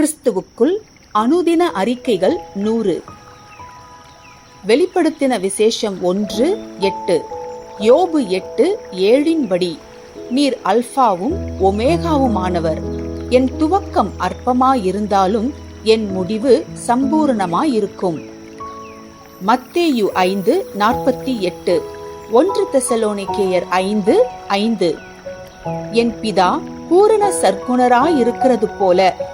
கிறிஸ்துவுக்குள் அனுதின அறிக்கைகள் நூறு. வெளிப்படுத்தின விசேஷம் ஒன்று எட்டு. யோபு எட்டு ஏழின்படி நீர் அல்பாவும் ஒமேகாவுமானவர். என் துவக்கம் அற்பமாயிருந்தாலும் என் முடிவு சம்பூரணமாயிருக்கும். மத்தேயு ஐந்து நாற்பத்தி எட்டு. ஒன்று தெசலோனிக்கேயர் ஐந்து ஐந்து. என் பிதா பூரண சர்க்குணராயிருக்கிறது போல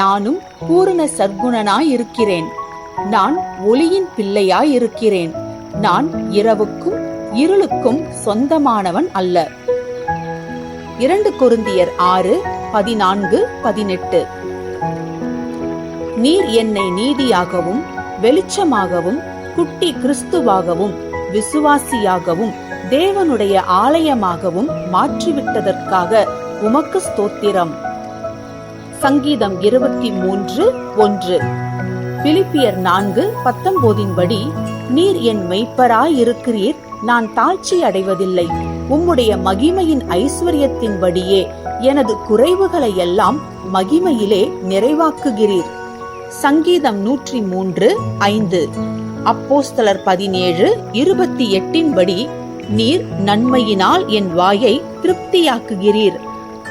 நானும் பூரண சர்க்குணனாயிருக்கிறேன் நான் ஒளியின் பிள்ளையாயிருக்கிறேன். நான் இரவுக்கும் இருளுக்கும் சொந்தமானவன் அல்ல. இரண்டு குருந்தியர் ஆறு பதினான்கு பதினெட்டு. நீர் என்னை நீதியாகவும் வெளிச்சமாகவும் குட்டி கிறிஸ்துவாகவும் விசுவாசியாகவும் தேவனுடைய ஆலயமாகவும் மாற்றிவிட்டதற்காக உமக்கு ஸ்தோத்திரம். சங்கீதம் இருபத்தி மூன்று ஒன்று. பிலிப்பியர் நான்கு பத்தொன்பதின்படி நீர் என் மெய்ப்பராயிருக்கிறீர் நான் தாழ்ச்சி அடைவதில்லை. உம்முடைய மகிமையின் ஐஸ்வர்யத்தின்படியே எனது குறைவுகளை எல்லாம் மகிமையிலே நிறைவாக்குகிறீர். சங்கீதம் நூற்றி மூன்று ஐந்து. அப்போஸ்தலர் பதினேழு இருபத்தி எட்டின்படி நீர் நன்மையினால் என் வாயை திருப்தியாக்குகிறீர்.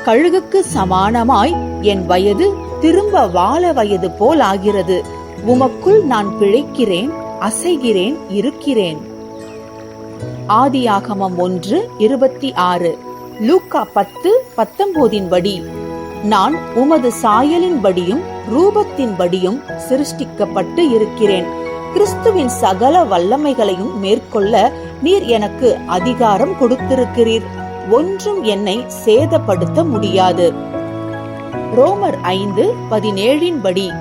கழுகுக்கு சமானமாய் என் வயது திரும்ப வாழ வயது போல் ஆகிறது. உமக்குள் நான் பிழைக்கிறேன் அசைகிறேன் இருக்கிறேன். ஆதியாகமம் ஒன்று இருபத்தி ஆறு. லூக்கா பத்து பத்தொன்பதின்படி நான் உமது சாயலின் படியும் ரூபத்தின் படியும் சிருஷ்டிக்கப்பட்டு இருக்கிறேன். கிறிஸ்துவின் சகல வல்லமைகளையும் மேற்கொள்ள நீர் எனக்கு அதிகாரம் கொடுத்திருக்கிறீர். ஒன்றும் என்னை சேதப்படுத்த முடியாது. ரோமர் ஐந்து பதினேழின்படி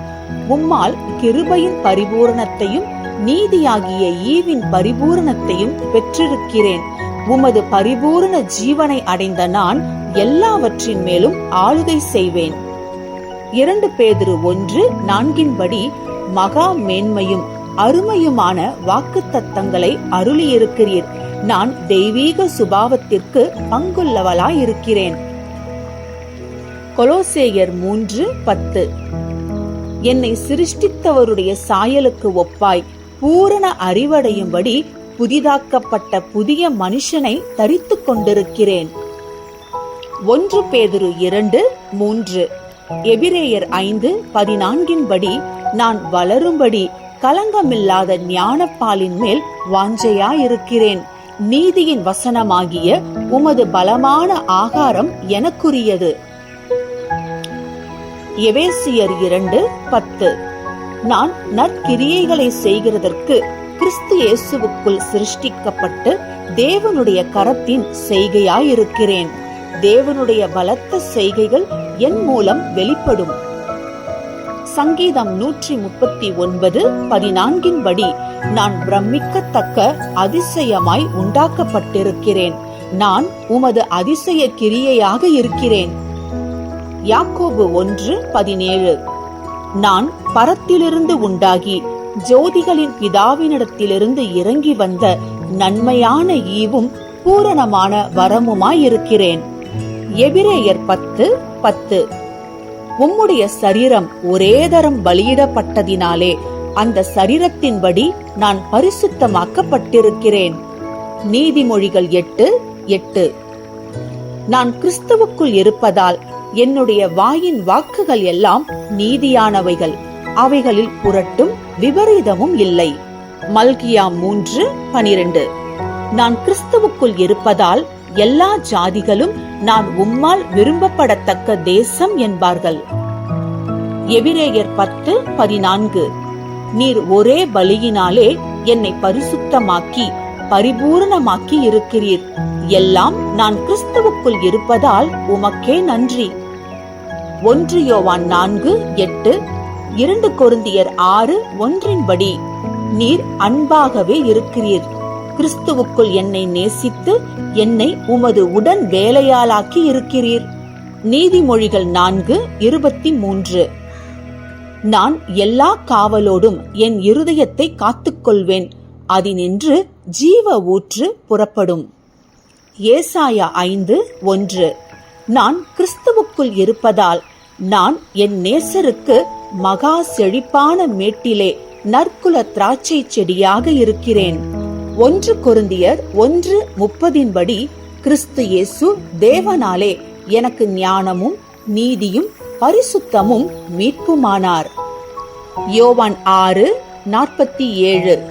உம்மால் கிருபையின் பரிபூரணத்தையும் நீதியாகிய ஈவின் பரிபூரணத்தையும் பெற்றிருக்கிறேன். உமது பரிபூரண ஜீவனை அடைந்த நான் எல்லாவற்றின் மேலும் ஆளுகை செய்வேன். இரண்டு பேதிரு ஒன்று நான்கின்படி மகா மேன்மையும் அருமையுமான வாக்குத்தத்தங்களை அருளியிருக்கிறீர். நான் தெய்வீக சுபாவத்திற்கு பங்குள்ளவளாயிருக்கிறேன். கொலோசேயர் மூன்று பத்து. என்னை சிருஷ்டித்தவருடைய சாயலுக்கு ஒப்பாய் பூரண அறிவடையும்படி புதிதாக்கப்பட்ட புதிய மனுஷனை தரித்துக் கொண்டிருக்கிறேன். ஒன்று பேதுரு இரண்டு மூன்று. எபிரேயர் ஐந்து பதினான்கின்படி நான் வளரும்படி கலங்கமில்லாத ஞானப்பாலின் மேல் வாஞ்சையாயிருக்கிறேன். நீதியின் வசனமாகிய உமது பலமான ஆகாரம் எனக்குரியது. எவேசியர் இரண்டு பத்து. நான் நற்கிரியைகளை செய்கிறதற்கு கிறிஸ்து இயேசுவுக்குள் சிருஷ்டிக்கப்பட்டு தேவனுடைய கரத்தின் செய்கையாயிருக்கிறேன். தேவனுடைய பலத்த செய்கைகள் என் மூலம் வெளிப்படும். சங்கீதம் நூற்றி முப்பத்தி ஒன்பது பதினான்கின் படி நான் பிரமிக்கத்தக்க அதிசயமாய் உண்டாக்கப்பட்டிருக்கிறேன். நான் உமது அதிசய கிரியையாக இருக்கிறேன். யாக்கோபு ஒன்று பதினேழு. நான் பரத்திலிருந்து உண்டாகி ஜோதிகளின் பிதாவினிடத்திலிருந்து இறங்கி வந்த நன்மையான ஈவும் பூரணமான வரமுமாயிருக்கிறேன். எபிரேயர் பத்து பத்து. உம்முடைய சரீரம் ஒரே தரம் பலியிடப்பட்டதினாலே அந்த சரீரத்தின்படி நான் பரிசுத்தமாக்கப்பட்டிருக்கிறேன். நீதிமொழிகள் எட்டு எட்டு. நான் கிறிஸ்துவுக்குள் இருப்பதால் என்னுடைய வாயின் வாக்குகள் எல்லாம் நீதியானவைகள். அவைகளில் புரட்டும் விபரீதமும் இல்லை. மல்கியா மூன்று பனிரெண்டு. நான் கிறிஸ்துவுக்குள் இருப்பதால் எல்லா ஜாதிகளும் நான் உம்மால் விரும்பப்படத்தக்க தேசம் என்பார்கள். எபிரேயர் பத்து பதினான்கு. நீர் ஒரே பலியினாலே என்னை பரிசுத்தமாக்கி பரிபூரணமாக்கி இருக்கிறீர். எல்லாம் நான் கிறிஸ்துவுக்குள் இருப்பதால் உமக்கே நன்றி. ஒன்று யோவான் நான்கு எட்டு இரண்டு கொருந்தியர் ஆறு ஒன்றின்படி நீர் அன்பாகவே இருக்கிறீர். கிறிஸ்துவுக்குள் என்னை நேசித்து என்னை உமது உடன் வேலையாளாக்கி இருக்கிறீர். நீதிமொழிகள் நான்கு இருபத்தி மூன்று. நான் எல்லா காவலோடும் என் இருதயத்தை காத்துக்கொள்வேன். அதினின்று ஜீவ ஊற்று புறப்படும். ஏசாயா ஐந்து ஒன்று. நான் கிறிஸ்துவுக்குள் இருப்பதால் நான் என் நேசருக்கு மகா செழிப்பான மேட்டிலே நற்குல திராட்சை செடியாக இருக்கிறேன். ஒன்று கொருந்தியர் ஒன்று முப்பதின்படி கிறிஸ்து இயேசு தேவனாலே எனக்கு ஞானமும் நீதியும் பரிசுத்தமும் மீட்புமானார். யோவான் ஆறு நாற்பத்தி ஏழு.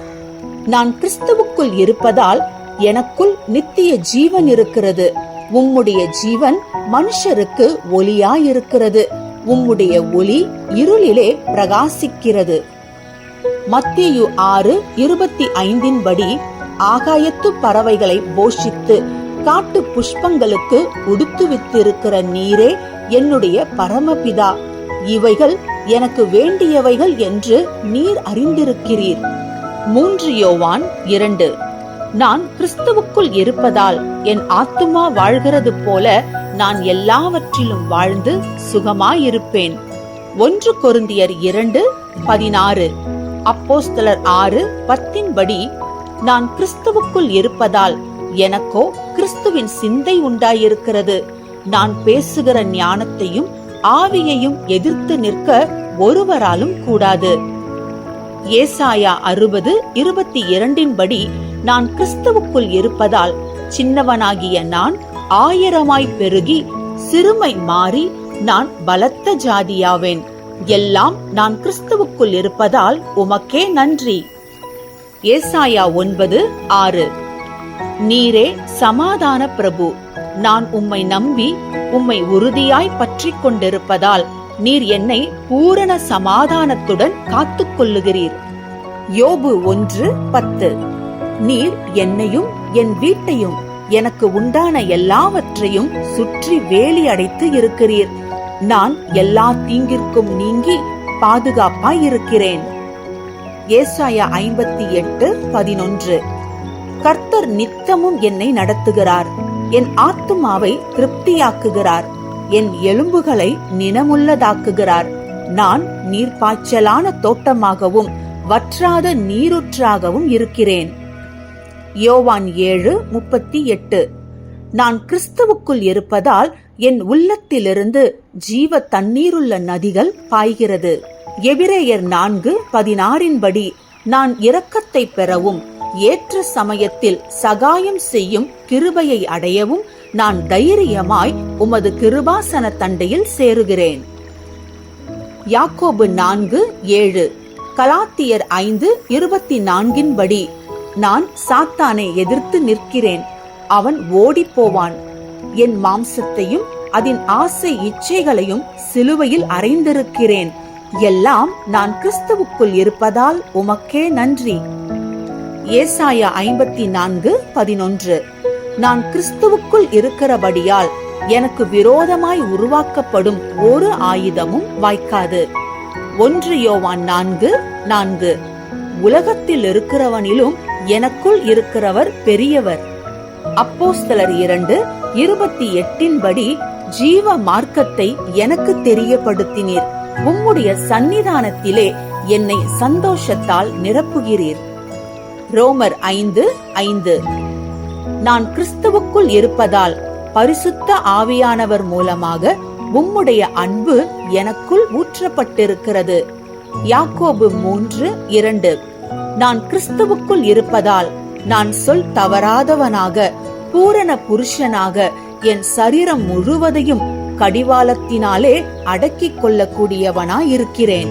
நான் கிறிஸ்துவுக்குள் இருப்பதால் எனக்குள் நித்திய ஜீவன் இருக்கிறது. உம்முடைய ஜீவன் மனுஷருக்கு ஒளியாயிருக்கிறது. உம்முடைய ஒளி இருளிலே பிரகாசிக்கிறது. மத்தியு ஆறு இருபத்தி ஐந்தின் படி ஆகாயத்து பறவைகளை போஷித்து காட்டு புஷ்பங்களுக்கு உடுத்துவித்திருக்கிற நீரே என்னுடைய பரமபிதா. இவைகள் எனக்கு வேண்டியவைகள் என்று நீர் அறிந்திருக்கிறீர். மூன்று யோவான் இரண்டு. நான் கிறிஸ்துவுக்குள் இருப்பதால் என் ஆத்துமா வாழ்கிறது போல நான் எல்லாவற்றிலும் வாழ்ந்து சுகமாயிருப்பேன். ஒன்று கொருந்தியர் இரண்டு பதினாறு. அப்போஸ்தலர் ஆறு பத்தின்படி நான் கிறிஸ்துவுக்குள் இருப்பதால் எனக்கோ கிறிஸ்துவின் சிந்தை உண்டாயிருக்கிறது. நான் பேசுகிற ஞானத்தையும் ஆவியையும் எதிர்த்து நிற்க ஒருவராலும் கூடாது. ஏசாயா அறுபது இருபத்தி இரண்டின்படி நான் கிறிஸ்துவுக்குள் இருப்பதால் சின்னவனாகிய நான் ஆயிரமாய் பெருகி சிறுமை மாறி நான் பலத்த ஜாதியாவேன். எல்லாம் நான் கிறிஸ்துவுக்குள் இருப்பதால் உமக்கே நன்றி. ஏசாயா ஒன்பது ஆறு. நீரே சமாதான பிரபு நான் உம்மை நம்பி உம்மை உறுதியாய் பற்றி கொண்டிருப்பதால் நீர் என்னை பூரண சமாதானத்துடன் காத்துக் கொள்ளுகிறீர். யோபு ஒன்று பத்து. நீர் என்னையும் என் வீட்டையும் எனக்கு உண்டான எல்லாவற்றையும் சுற்றி வேலி அடைத்து இருக்கிறீர். நான் எல்லா தீங்கிற்கும் நீங்கி பாதுகாப்பாய் இருக்கிறேன் ஏசாயா ஐம்பத்தி எட்டு பதினொன்று. கர்த்தர் நித்தமும் என்னை நடத்துகிறார். என் ஆத்துமாவை திருப்தியாக்குகிறார். என் எலும்புகளை நினமுள்ளதாக்குகிறார். நான் நீர்ப்பாய்ச்சலான தோட்டமாகவும் வற்றாத நீருற்றாகவும் இருக்கிறேன். யோவான் ஏழு முப்பத்தி எட்டு. நான் கிறிஸ்துவுக்குள் இருப்பதால் என் உள்ளத்திலிருந்து ஜீவ தண்ணீருள்ள நதிகள் பாய்கிறது. எபிரேயர் நான்கு பதினாறின்படி நான் இரக்கத்தை பெறவும் ஏற்ற சமயத்தில் சகாயம் செய்யும் கிருபையை அடையவும் நான் தைரியமாய் உமது கிருபாசன தண்டையில் சேருகிறேன். யாக்கோபு நான்கு ஏழு. கலாத்தியர் ஐந்து இருபத்தி நான்கின் படி நான் சாத்தானை எதிர்த்து நிற்கிறேன். அவன் ஓடிப் போவான் என் மாம்சத்தையும் அதன் ஆசை இச்சைகளையும் சிலுவையில் அறைந்திருக்கிறேன். எல்லாம் நான் கிறிஸ்துவுக்குள் இருப்பதால் உமக்கே நன்றி. ஏசாயா ஐம்பத்தி நான்கு பதினொன்று. நான் கிறிஸ்துவுக்குள் இருக்கிறபடியால் எனக்கு விரோதமாய் உருவாக்கப்படும் ஒரு ஆயுதமும் வாய்க்காது. ஒன்று யோவான் நான்கு நான்கு. உலகத்தில் இருக்கிறவனிலும் எனக்குள் இருக்கிறவர் பெரியவர். அப்போஸ்தலர் இரண்டு இருபத்தி எட்டின் படி ஜீவ மார்க்கத்தை எனக்கு தெரியப்படுத்தினீர். உம்முடைய சந்நிதானத்திலே என்னை சந்தோஷத்தால் நிரப்புகிறீர். ரோமர் ஐந்து ஐந்து. நான் கிறிஸ்துவுக்குள் இருப்பதால் பரிசுத்த ஆவியானவர் மூலமாக உம்முடைய அன்பு எனக்குள் ஊற்றப்பட்டிருக்கிறது. யாக்கோபு மூன்று இரண்டு. நான் கிறிஸ்துவுக்குள் இருப்பதால் நான் சொல் தவறாதவனாக பூரண புருஷனாக என் சரீரம் முழுவதையும் கடிவாளத்தினாலே அடக்கிக் கொள்ளக்கூடியவனாயிருக்கிறேன்.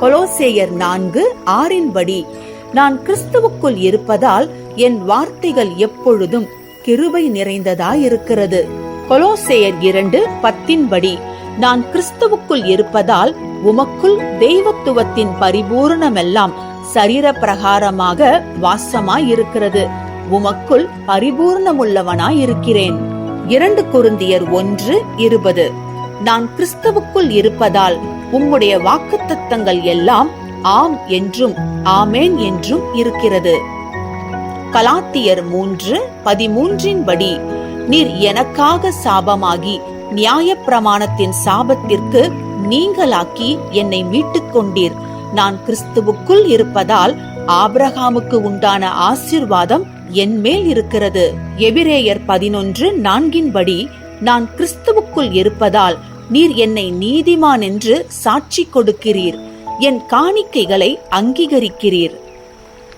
கொலோசேயர் நான்கு ஆறின்படி நான் கிறிஸ்துவுக்குள் இருப்பதால் என் வார்த்தைகள் எப்பொழுதும் கிருபை நிறைந்ததாயிருக்கிறது. கொலோசேயர் இரண்டு பத்தின்படி நான் கிறிஸ்துவுக்குள் இருப்பதால் உமக்குள் தெய்வத்துவத்தின் பரிபூரணமெல்லாம் சரீர பிரகாரமாக வாசமாயிருக்கிறது. உமக்குள் பரிபூர்ணமுள்ளவனாயிருக்கிறேன். இரண்டு குருந்தியர் ஒன்று இருபது. நான் கிறிஸ்துவுக்குள் இருப்பதால் உம்முடைய வாக்கு தத்தங்கள் எல்லாம் ஆம் என்றும் ஆமேன் என்றும் இருக்கிறது. கலாத்தியர் மூன்று பதிமூன்றின் படி நீர் எனக்காக சாபமாகி நியாயப்பிரமாணத்தின் சாபத்திற்கு நீங்களாக்கி என்னை மீட்டுக் கொண்டீர் நான் கிறிஸ்துவுக்குள் இருப்பதால் ஆபிரகாமுக்கு உண்டான ஆசிர்வாதம் என் மேல் இருக்கிறது. எபிரேயர் பதினொன்று நான்கின்படி நான் கிறிஸ்துவுக்குள் இருப்பதால் நீர் என்னை நீதிமான் என்று சாட்சி கொடுக்கிறீர். என் காணிக்கைகளை அங்கீகரிக்கிறீர்.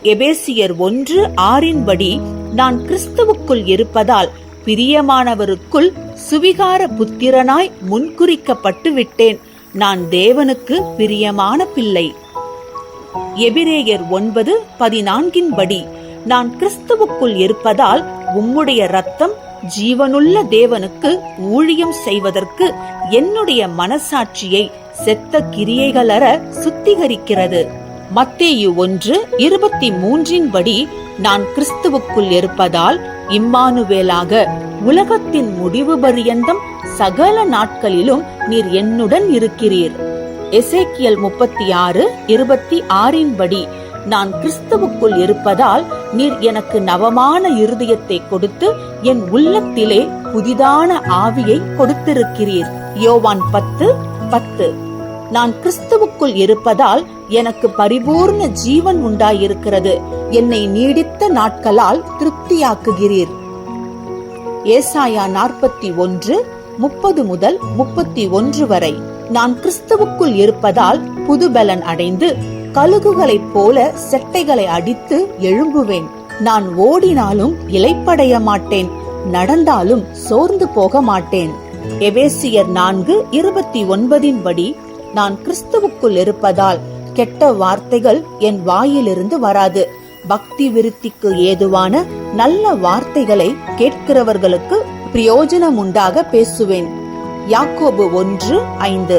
எபேசியர் ஒன்று ஆறின்படி நான் கிறிஸ்துவுக்குள் இருப்பதால் பிரியமானவருக்குள் சுவிகார புத்திரனாய் முன்குறிக்கப்பட்டு விட்டேன். நான் தேவனுக்கு பிரியமான பிள்ளை. எபிரேயர் ஒன்பது பதினான்கின் படி நான் கிறிஸ்துவுக்குள் இருப்பதால் உம்முடைய ரத்தம் ஜீவனுள்ள தேவனுக்கு ஊழியம் செய்வதற்கு என்னுடைய மனசாட்சியை செத்த கிரியைகளற சுத்திகரிக்கிறது. மத்தேயு ஒன்று இருபத்தி மூன்றின் படி நான் கிறிஸ்துவுக்குள் இருப்பதால் இம்மானுவேலாக உலகத்தின் முடிவு பரியந்தம் சகல நாட்களிலும் நீர் என்னுடன் இருக்கிறீர். எசேக்கியல் முப்பத்தி ஆறு இருபத்தி ஆறின் படி நான் கிறிஸ்துவுக்குள் இருப்பதால் நீர் எனக்கு நவமான இருதயத்தை கொடுத்து என் உள்ளத்திலே புதிதான ஆவியை கொடுத்திருக்கிறீர். யோவான் பத்து பத்து. நான் கிறிஸ்துவுக்குள் இருப்பதால் எனக்கு பரிபூர்ண ஜீவன் உண்டாயிருக்கிறது. என்னை நீடித்த நாட்களால் திருப்தியாக்குகிறீர். ஏசாயா நாற்பத்தி ஒன்று முப்பது முதல் முப்பத்தி ஒன்று வரை. நான் கிறிஸ்துவுக்குள் இருப்பதால் புதுபலன் அடைந்து கழுகுகளைப் போல செட்டைகளை அடித்து எழும்புவேன். நான் ஓடினாலும் இலைப்படைய மாட்டேன். நடந்தாலும் சோர்ந்து போக மாட்டேன். எபேசியர் நான்கு இருபத்தி ஒன்பதின் படி நான் கிறிஸ்துவுக்குள் இருப்பதால் கெட்ட வார்த்தைகள் என் வாயிலிருந்து வராது. பக்தி விருத்திக்கு ஏதுவான நல்ல வார்த்தைகளை கேட்கிறவர்களுக்கு பிரயோஜனம் உண்டாக பேசுவேன். யாக்கோபு ஒன்று ஐந்து.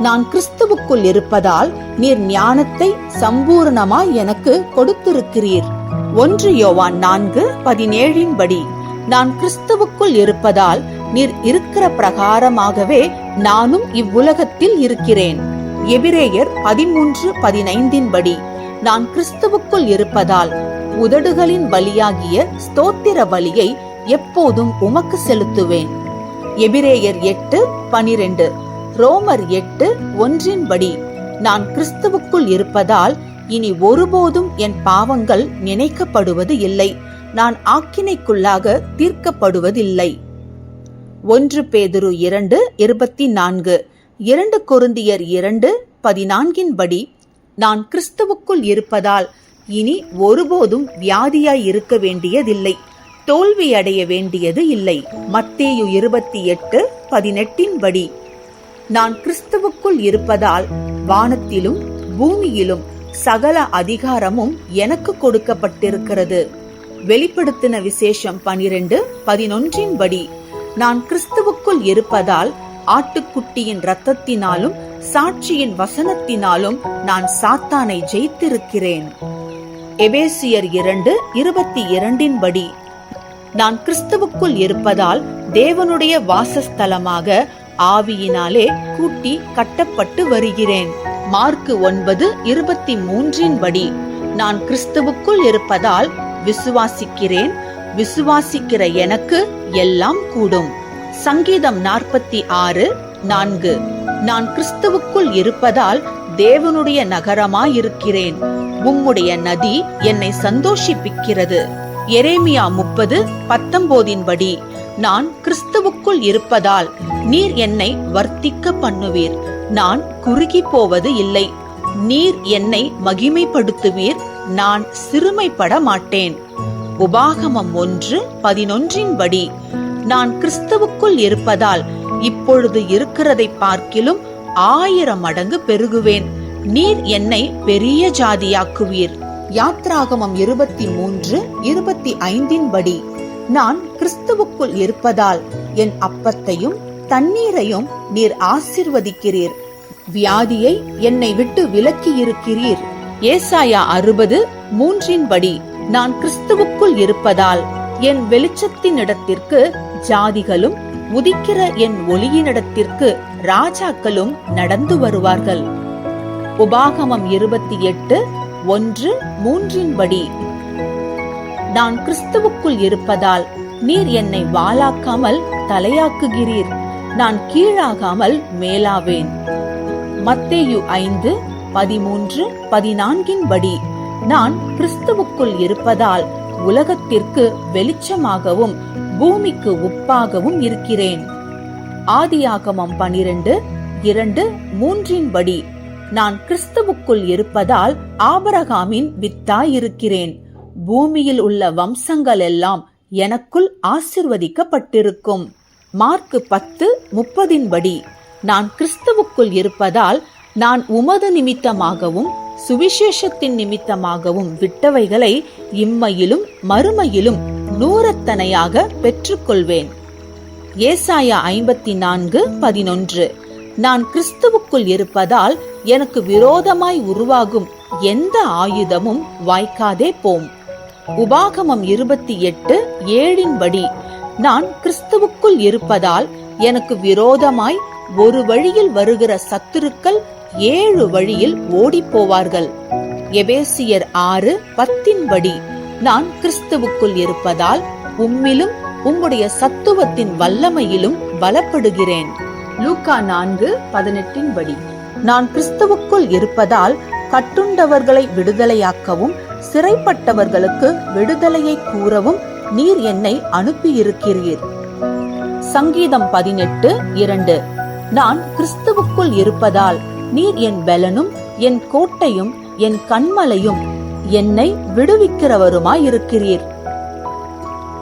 நான் கிறிஸ்துவுக்குள் இருப்பதால் நீர் ஞானத்தை சம்பூர்ணமாய் எனக்கு கொடுத்திருக்கிறீர். ஒன்று யோவான் நான்கு பதினேழின் படி. நான் கிறிஸ்துவுக்குள் இருப்பதால் நீர் இருக்கிற பிரகாரமாகவே நானும் இவ்வுலகத்தில் இருக்கிறேன். எபிரேயர் பதிமூன்று பதினைந்தின் படி நான் கிறிஸ்துவுக்குள் இருப்பதால் உதடுகளின் பலியாகிய ஸ்தோத்திர பலியை எப்போதும் உமக்கு செலுத்துவேன். எபிரேயர் எட்டு பனிரெண்டு ரோமர் எட்டு ஒன்றின் படி நான் கிறிஸ்துவுக்குள் இருப்பதால் இனி ஒருபோதும் என் பாவங்கள் நினைக்கப்படுவது இல்லை. நான் ஆக்கினைக்குள்ளாக தீர்க்கப்படுவதில்லை. ஒன்று பேதுரு இரண்டு இருபத்தி நான்கு. இரண்டு கொருந்தியர் இரண்டு பதினான்கின் படி நான் கிறிஸ்துவுக்குள் இருப்பதால் இனி ஒருபோதும் வியாதியாய் இருக்க வேண்டியதில்லை. தோல்வி அடைய வேண்டியது இல்லை. மத்தேயு இருபத்தி எட்டு பதினெட்டின் படி. நான் கிறிஸ்துவுக்குள் இருப்பதால் வானத்திலும் பூமியிலும் சகல அதிகாரமும் எனக்கு கொடுக்கப்பட்டிருக்கிறது. வெளிப்படுத்தின விசேஷம் பனிரெண்டு பதினொன்றின் படி. நான் கிறிஸ்துவுக்குள் இருப்பதால் ஆட்டுக்குட்டியின் ரத்தத்தினாலும் சாட்சியின் வசனத்தினாலும் நான் சாத்தானை ஜெயித்திருக்கிறேன். எபேசியர் இரண்டு இருபத்தி இரண்டின் படி நான் கிறிஸ்துவுக்குள் இருப்பதால் தேவனுடைய வாசஸ்தலமாக ஆவியினாலே கூட்டி கட்டப்பட்டு வருகிறேன். மார்க்கு ஒன்பது இருபத்தி மூன்றின் படி நான் கிறிஸ்துவுக்குள் இருப்பதால் விசுவாசிக்கிறேன் விசுவாசிக்கிற எனக்கு எல்லாம் கூடும். சங்கீதம் நாற்பத்தி ஆறு நான்கு. நான் கிறிஸ்துவுக்குள் இருப்பதால் தேவனுடைய நகரமாயிருக்கிறேன். உம்முடைய நதி என்னை சந்தோஷிப்பிக்கிறது. எரேமியா முப்பது பத்தொன்பதின்படி நான் கிறிஸ்துவுக்குள் இருப்பதால் நீர் என்னை வர்த்திக்க பண்ணுவீர். நான் குறுகி போவது இல்லை. நீர் என்னை மகிமைப்படுத்துவீர். நான் சிறுமைப்பட மாட்டேன். உபாகமம் ஒன்று பதினொன்றின் படி நான் கிறிஸ்துவுக்குள் இருப்பதால் இப்பொழுது இருக்கிறதை பார்க்கிலும் ஆயிரம் மடங்கு பெருகுவேன். நீர் என்னை பெரிய ஜாதியாக்குவீர். யாத்ராகமம் இருபத்தி மூன்று இருபத்தி ஐந்தின் படி நான் கிறிஸ்துவுக்குள் இருப்பதால் என் அப்பத்தையும் தண்ணீரையும் நீர் ஆசிர்வதிக்கிறீர். வியாதியை என்னை விட்டு விலக்கி இருக்கிறீர். ஏசாயா அறுபது மூன்றின் படி நான் கிறிஸ்துவுக்குள் இருப்பதால் என் வெளிச்சத்தின் இடத்திற்கு ஜாதிகளும் உதிக்கிற என் ஒளியினிடத்திற்கு ராஜாக்களும் நடந்து வருவார்கள். உபாகமம் இருபத்தி எட்டு ஒன்று மூன்றின் படி. நான் கிறிஸ்துவுக்குள் இருப்பதால் நீர் என்னை வாளாக்காமல் தலையாக்குகிறீர். நான் கீழாகாமல் மேலாவேன். மத்தேயு ஐந்து பதிமூன்று பதினான்கின் படி. நான் கிறிஸ்துவுக்குள் இருப்பதால் உலகத்திற்கு வெளிச்சமாகவும் பூமிக்கு உப்பாகவும் இருக்கிறேன். ஆதியாகமம் பனிரெண்டு இரண்டு மூன்றின் படி நான் கிறிஸ்துவுக்குள் இருப்பதால் ஆபரகாமின் வித்தாயிருக்கிறேன். பூமியில் உள்ள வம்சங்கள் எல்லாம் எனக்குள் ஆசிர்வதிக்கப்பட்டிருக்கும். மார்க்கு பத்து முப்பதின் படி நான் கிறிஸ்துவுக்குள் இருப்பதால் நான் உமது நிமித்தமாகவும் சுவிசேஷத்தின் நிமித்தமாகவும் விட்டவைகளை இம்மையிலும் மறுமையிலும் நூறத்தனையாக பெற்றுக்கொள்வேன். ஏசாயா ஐம்பத்தி நான்கு பதினொன்று. நான் கிறிஸ்துவுக்குள் இருப்பதால் எனக்கு விரோதமாய் உருவாகும் எந்த ஆயுதமும் வாய்க்காதே போம். உபாகமம் இருபத்தி எட்டு ஏழின்படி நான் கிறிஸ்துவுக்குள் இருப்பதால் எனக்கு விரோதமாய் ஒரு வழியில் வருகிற சத்துருக்கள் ஏழு வழியில் ஓடிப் போவார்கள் எபேசியர் ஆறு பத்தின்படி நான் கிறிஸ்துவுக்குள் இருப்பதால் உம்மிலும் உம்முடைய சத்துவத்தின் வல்லமையிலும் பலப்படுகிறேன். லூக்கா நான்கு பதினெட்டின் படி நான் கிறிஸ்துவுக்குள் இருப்பதால் கட்டுண்டவர்களை விடுதலையாக்கவும் சிறைப்பட்டவர்களுக்கு விடுதலையை கூறவும் நீர் என்னை அனுப்பியிருக்கிறீர். சங்கீதம் பதினெட்டு இரண்டு நான் கிறிஸ்துவுக்குள் இருப்பதால் நீர் என் பலனும் என் கோட்டையும் என் கண்மலையும் என்னை விடுவிக்கிறவருமாயிருக்கிறீர்.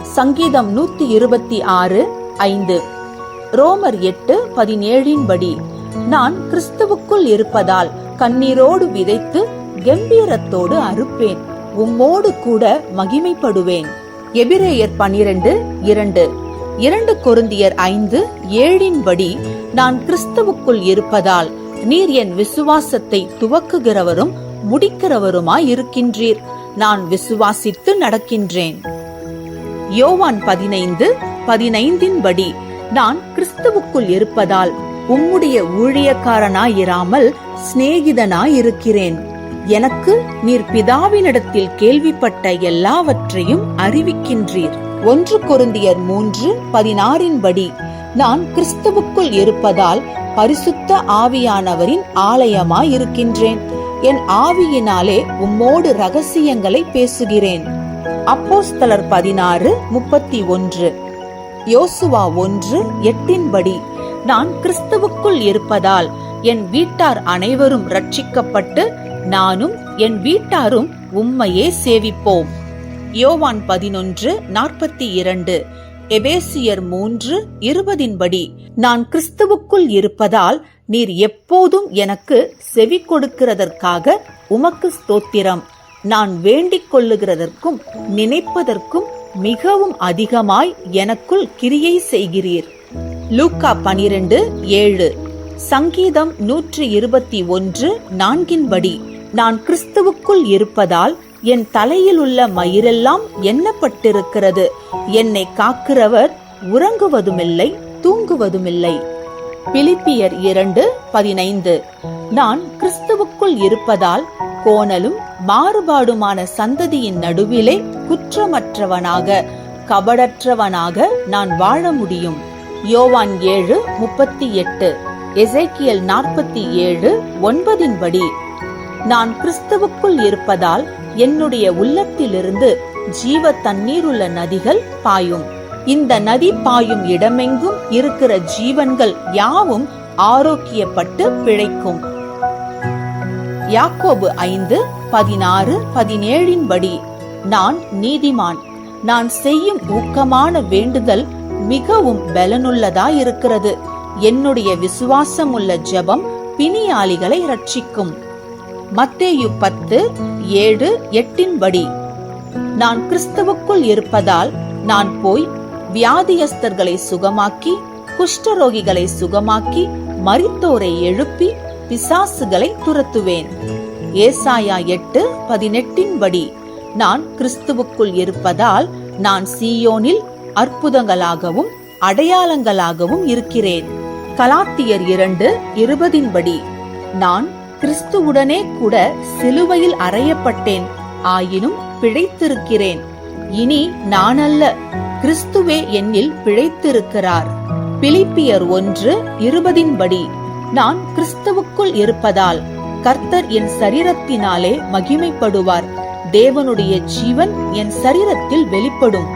சங்கீதம் நூத்தி இருபத்தி ஆறு ஐந்து. ரோமர் எட்டு பதினேழின் படி நான் கிறிஸ்துவுக்குள் இருப்பதால் கண்ணீரோடு விதைத்து கம்பீரத்தோடு அறுப்பேன். உம்மோடு கூட மகிமைப்படுவேன். எபிரேயர் பனிரெண்டு இரண்டு. இரண்டு கொருந்தியர் ஐந்து ஏழின் படி நான் கிறிஸ்துவுக்குள் இருப்பதால் நீர் என் விசுவாசத்தை துவக்குகிறவரும் முடிக்கிறவருமாய் இருக்கின்றீர் நான் விசுவாசித்து நடக்கின்றேன். யோவான் பதினைந்து பதினைந்தின் படி நான் கிறிஸ்துவுக்குள் இருப்பதால் உம்முடைய ஊழியக்காரனாயிராமல் சிநேகிதனாயிருக்கிறேன். எனக்கு நீர் பிதாவினிடத்தில் கேள்விப்பட்ட எல்லாவற்றையும் அறிவிக்கின்றீர். ஒன்று கொருந்தியர் மூன்று பதினாறின் படி நான் கிறிஸ்துவுக்குள் இருப்பதால் பரிசுத்த ஆவியானவரின் ஆலயமாயிருக்கின்றேன். என் ஆவியினாலே உம்மோடு ரகசியங்களை பேசுகிறேன். அப்போஸ்தலர் பதினாறு முப்பத்தி ஒன்று யோசுவா ஒன்று எட்டின்படி நான் கிறிஸ்துவுக்குள் இருப்பதால் என் வீட்டார் அனைவரும் ரட்சிக்கப்பட்டு நானும் என் வீட்டாரும் உம்மையே சேவிப்போம். யோவான் பதினொன்று நாற்பத்தி இரண்டு. எபேசியர் மூன்று இருபதின்படி நான் கிறிஸ்துவுக்குள் இருப்பதால் நீர் எப்போதும் எனக்கு செவி கொடுக்கிறதற்காக உமக்கு ஸ்தோத்திரம். நான் வேண்டிக் கொள்ளுகிறதற்கும் நினைப்பதற்கும் மிகவும் அதிகமாய் எனக்குள் கிரியை செய்கிறீர். லூக்கா பனிரெண்டு ஏழு. சங்கீதம் நூற்றி இருபத்தி ஒன்று நான்கின்படி நான் கிறிஸ்துவுக்குள் இருப்பதால் என் தலையில் உள்ள மயிரெல்லாம் எண்ணப்பட்டிருக்கிறது. என்னை காக்கிறவர் உறங்குவதுமில்லை தூங்குவதுமில்லை. பிலிப்பியர் இரண்டு பதினைந்து. நான் கிறிஸ்துவுக்குள் இருப்பதால் கோணலும் மாறுபாடுமான சந்ததியின் நடுவிலே குற்றமற்றவனாக கபடற்றவனாக நான் வாழ முடியும். யோவான் ஏழு முப்பத்தி எட்டு. எசேக்கியல் நாற்பத்தி ஏழு ஒன்பதின்படி நான் கிறிஸ்துவுக்குள் இருப்பதால் என்னுடைய உள்ளத்திலிருந்து ஜீவ தண்ணீருள்ள நதிகள் பாயும். இந்த நதி பாயும் இடமெங்கும் இருக்கிற ஜீவன்கள் யாவும் ஆரோக்கியப்பட்டு பிழைக்கும். யாக்கோபு ஐந்து பதினாறு பதினேழின் படி நான் நீதிமான். நான் செய்யும் ஊக்கமான வேண்டுதல் மிகவும் பலனுள்ளதாயிருக்கிறது. என்னுடைய விசுவாசமுள்ள ஜெபம் பிணியாளிகளை ரட்சிக்கும் மத்தேயு பத்து ஏழு எட்டின் படி. நான் கிறிஸ்துவுக்குள் இருப்பதால் நான் போய் வியாதியஸ்தர்களை சுகமாக்கி குஷ்டரோகிகளை சுகமாக்கி மரித்தோரை எழுப்பி பிசாசுகளை துரத்துவேன். ஏசாயா எட்டு பதினெட்டின் படி. நான் கிறிஸ்துவுக்குள் இருப்பதால் நான் சீயோனில் அற்புதங்களாகவும் அடையாளங்களாகவும் இருக்கிறேன். கலாத்தியர் இரண்டு இருபதின்படி நான் கிறிஸ்துவுடனே கூட சிலுவையில் அறையப்பட்டேன் ஆயினும் பிழைத்திருக்கிறேன். இனி நான் அல்ல கிறிஸ்துவே என்னில் பிழைத்திருக்கிறார். பிலிப்பியர் ஒன்று இருபதின்படி நான் கிறிஸ்துவுக்குள் இருப்பதால் கர்த்தர் என் சரீரத்தினாலே மகிமைப்படுவார். தேவனுடைய ஜீவன் என் சரீரத்தில் வெளிப்படும்.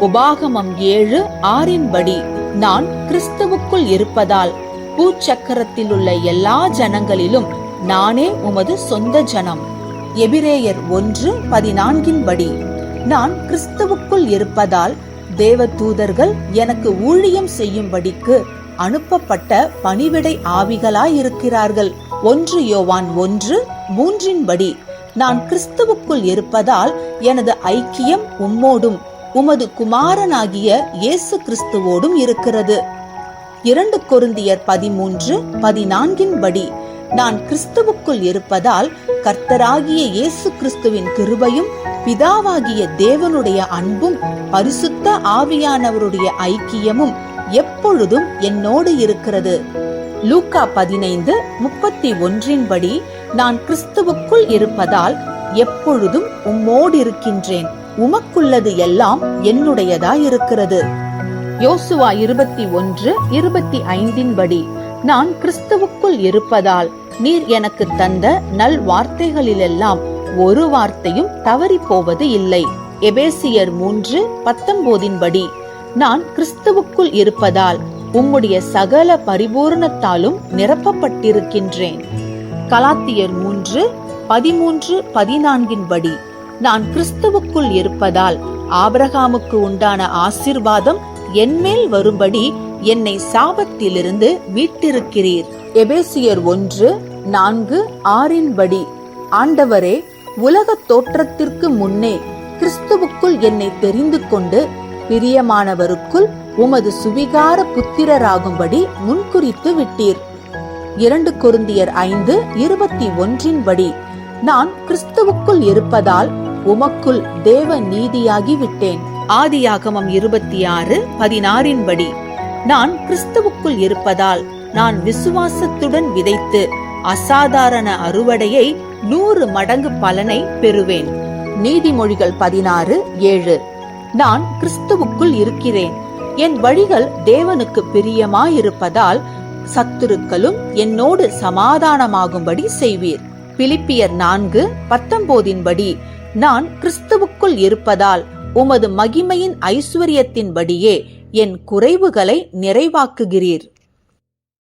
உபாகமம் ஏழு ஆறின்படி நான் கிறிஸ்துவுக்குள் இருப்பதால் பூச்சக்கரத்தில் உள்ள எல்லா ஜனங்களிலும் நானே உமது சொந்த ஜனம். எபிரேயர் ஒன்று பதினான்கின் படி. நான் கிறிஸ்துவுக்குள் இருப்பதால் தேவ தூதர்கள் எனக்கு ஊழியம் செய்யும்படிக்கு அனுப்பப்பட்ட பணிவிடை ஆவிகளாயிருக்கிறார்கள். ஒன்று யோவான் ஒன்று மூன்றின்படி நான் கிறிஸ்துவுக்குள் இருப்பதால் எனது ஐக்கியம் உம்மோடும் உமது குமாரனாகிய இயேசு கிறிஸ்துவோடும் இருக்கிறது. இரண்டு கொருந்தியர் பதிமூன்று பதினான்கின் படி. நான் கிறிஸ்துவுக்குள் இருப்பதால் கர்த்தராகிய இயேசு கிறிஸ்துவின் கிருபையும் பிதாவாகிய தேவனுடைய அன்பும் பரிசுத்த ஆவியானவருடைய ஐக்கியமும் எப்பொழுதும் என்னோடு இருக்கிறது. லூக்கா பதினைந்து முப்பத்தி ஒன்றின்படி நான் கிறிஸ்துவுக்குள் இருப்பதால் எப்பொழுதும் உம்மோடு இருக்கின்றேன். உமக்குள்ளது எல்லாம் என்னுடையதாயிருக்கிறது. யோசுவா இருபத்தி ஒன்று இருபத்தி ஐந்தின் படி நான் கிறிஸ்துவுக்குள் இருப்பதால் நீர் எனக்கு தந்த நல் வார்த்தைகளிலெல்லாம் ஒரு வார்த்தையும் தவறி போவது இல்லை. எபேசியர் மூன்று பத்தொன்பதின் படி நான் கிறிஸ்துவுக்குள் இருப்பதால் உம்முடைய சகல பரிபூரணத்தாலும் நிரப்பப்பட்டிருக்கின்றேன். கலாத்தியர் மூன்று பதிமூன்று பதினான்கின் படி நான் கிறிஸ்துவுக்குள் இருப்பதால் ஆபிரகாமுக்கு உண்டான ஆசிர்வாதம் என்மேல் வரும்படி என்னை சாபத்திலிருந்து மீட்டிருக்கிறீர். எபேசியர் ஒன்று நான்கு ஆறின்படி ஆண்டவரே உலக தோற்றத்திற்கு முன்னே கிறிஸ்துவுக்குள் என்னை தெரிந்து கொண்டு பிரியமானவருக்குள் உமது சுவிகார புத்திரராகும்படி முன்குறித்து விட்டீர். இரண்டு குருந்தியர் ஐந்து இருபத்தி ஒன்றின்படி நான் கிறிஸ்துவுக்குள் இருப்பதால் உமக்குள் தேவ நீதியாகி விட்டேன். ஆதியாகமம் இருபத்தி ஆறு பதினாறின்படி நான் கிறிஸ்துவுக்குள் இருப்பதால் நான் விசுவாசத்துடன் விதைத்து அசாதாரண அறுவடையை நூறு மடங்கு பலனை பெறுவேன். நீதிமொழிகள் பதினாறு ஏழு நான் கிறிஸ்துவுக்குள் இருக்கிறேன். என் வழிகள் தேவனுக்கு பிரியமாயிருப்பதால் சத்துருக்களும் என்னோடு சமாதானமாகும்படி செய்வீர். பிலிப்பியர் நான்கு பத்தொன்பதின்படி நான் கிறிஸ்துவுக்குள் இருப்பதால் உமது மகிமையின் ஐஸ்வர்யத்தின்படியே என் குறைவுகளை நிறைவாக்குகிறீர்.